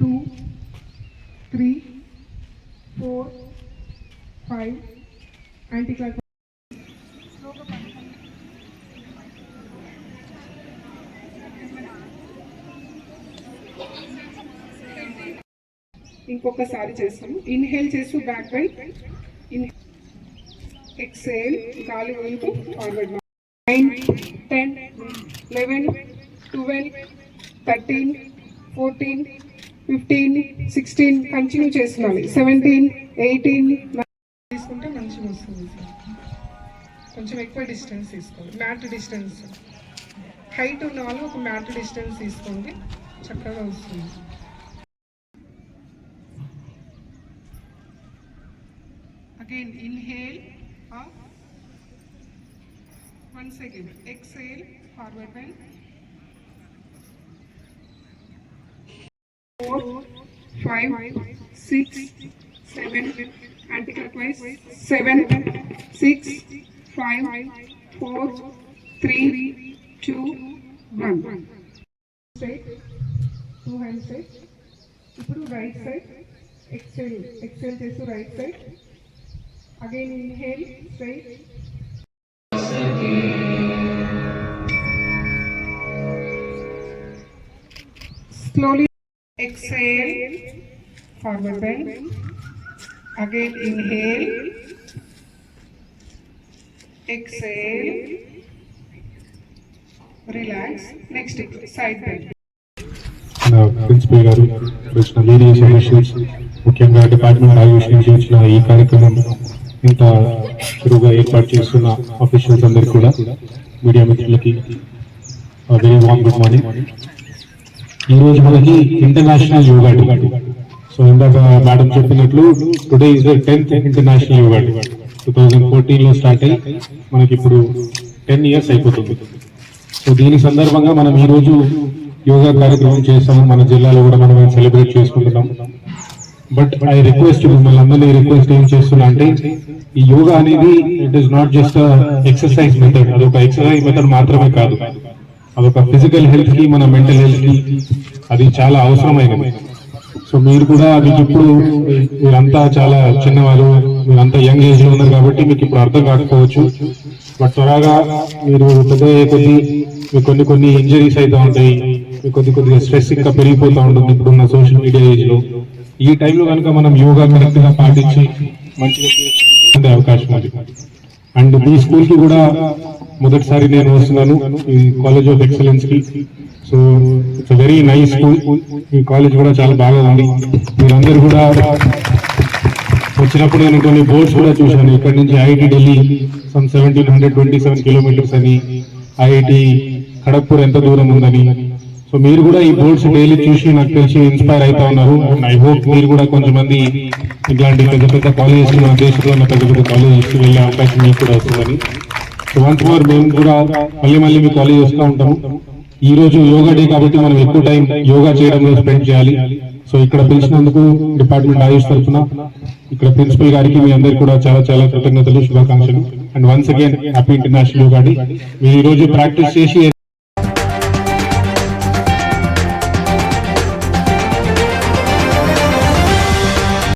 Two three four five anti clock ఇంకొకసారి చేస్తాము. Inhale చేస్తూ బ్యాక్ బై ఇన్ ఎక్సేల్ గాలి వదులుతూ forward nine ten eleven twelve thirteen fourteen fifteen sixteen continue చేస్తున్నాను. Seventeen eighteen తీసుకుంటే మంచిగా వస్తుంది సార్ కొంచెం ఎక్కువ డిస్టెన్స్ తీసుకోండి. మ్యాట్ డిస్టెన్స్ హైట్ ఉన్న వాళ్ళు ఒక మ్యాట్ డిస్టెన్స్ తీసుకోండి. చక్కగా వస్తుంది. Again inhale off Once again, exhale, forward bend. Four, five, six, seven, anti-clockwise. Seven, six, five, four, three, two, one. Straight, two hands straight. ఇప్పుడు రైట్ సైడ్ ఎక్సెల్ ఎక్సెల్ చేస్తూ right side Again inhale, straight. Slowly exhale, forward bend. Again inhale, exhale, relax. Next side bend. Principal గారు వచ్చిన ladies officials ముఖ్యంగా department ఆయుష్ నుంచి వచ్చిన ఈ కార్యక్రమం ఇంత చురుగా ఏర్పాటు చేస్తున్న ఆఫీషియల్స్ అందరికీ కూడా మీడియా మిత్రులకి వెరీ వామ్ గుడ్ మార్నింగ్ ఈరోజు మనకి ఇంటర్నేషనల్ యోగా డే సో ఇందాక మేడం చెప్పినట్లు today is the tenth international yoga day two thousand ఫోర్టీన్లో స్టార్ట్ అయ్యి మనకి ఇప్పుడు టెన్ ఇయర్స్ అయిపోతుంది. సో దీని సందర్భంగా మనం ఈరోజు యోగా కార్యక్రమం చేస్తాము. మన జిల్లాలో కూడా మనం సెలబ్రేట్ చేసుకుంటున్నాం. బట్ ఐ రిక్వెస్ట్ మిమ్మల్ని అందరినీ రిక్వెస్ట్ ఏం చేస్తున్నా అంటే ఈ యోగా అనేది it is not just exercise method అదొక ఎక్సర్సైజ్ మెథడ్ మాత్రమే కాదు. అదొక ఫిజికల్ హెల్త్కి మన మెంటల్ హెల్త్కి అది చాలా అవసరమైనది. సో మీరు కూడా మీకు ఇప్పుడు మీరంతా చాలా చిన్నవారు మీరంతా యంగ్ ఏజ్లో ఉన్నారు కాబట్టి మీకు ఇప్పుడు అర్థం కాకపోవచ్చు. బట్ త్వరగా మీరు పెద్ద కొద్ది మీకు కొన్ని కొన్ని ఇంజరీస్ అవుతూ ఉంటాయి మీకు కొద్ది కొద్దిగా స్ట్రెస్ ఇంకా పెరిగిపోతూ ఉంటుంది ఇప్పుడున్న సోషల్ మీడియా ఏజ్లో. ఈ టైంలో కనుక మనం యోగా కరెక్ట్గా పాటించి మంచిగా అవకాశం ఉంది. అండ్ మీ స్కూల్కి కూడా మొదటిసారి నేను వస్తున్నాను ఈ college of ఎక్సలెన్స్కి. So it's very nice school ఈ కాలేజ్ కూడా చాలా బాగా ఉంది. మీరందరూ కూడా వచ్చినప్పుడు నేను కొన్ని బోర్డ్స్ కూడా చూశాను. ఇక్కడ నుంచి IIT Delhi some seventeen hundred twenty seven kilometres అని. ఐఐటి ఖడగ్పూర్ ఎంత దూరం ఉందని. సో మీరు కూడా ఈ బోర్డ్స్ డైలీ చూసి నాకు తెలిసి ఇన్స్పైర్ అవుతా ఉన్నారు. అండ్ ఐ హోప్ మీరు కూడా కొంతమంది ఇట్లాంటి పెద్ద పెద్ద కాలేజెస్ మన దేశంలో ఉన్న పెద్ద పెద్ద కాలేజెస్ వెళ్ళే అవకాశం మీకు కూడా వస్తుందని. శివన్ కుమార్ మేము కూడా మళ్ళీ మళ్ళీ మీ కాలేజ్ వస్తూ ఉంటాము. ఈ రోజు యోగా డే కాబట్టి మనం ఎక్కువ టైం యోగా చేయడంలో స్పెండ్ చేయాలి. సో ఇక్కడ పిలిచినందుకు డిపార్ట్మెంట్ ఆయుష్ తరఫున ఇక్కడ ప్రిన్సిపల్ గారికి మీ అందరికి కూడా చాలా చాలా కృతజ్ఞతలు శుభాకాంక్షలు. And once again happy international yoga day. మీరు ఈ రోజు ప్రాక్టీస్ చేసి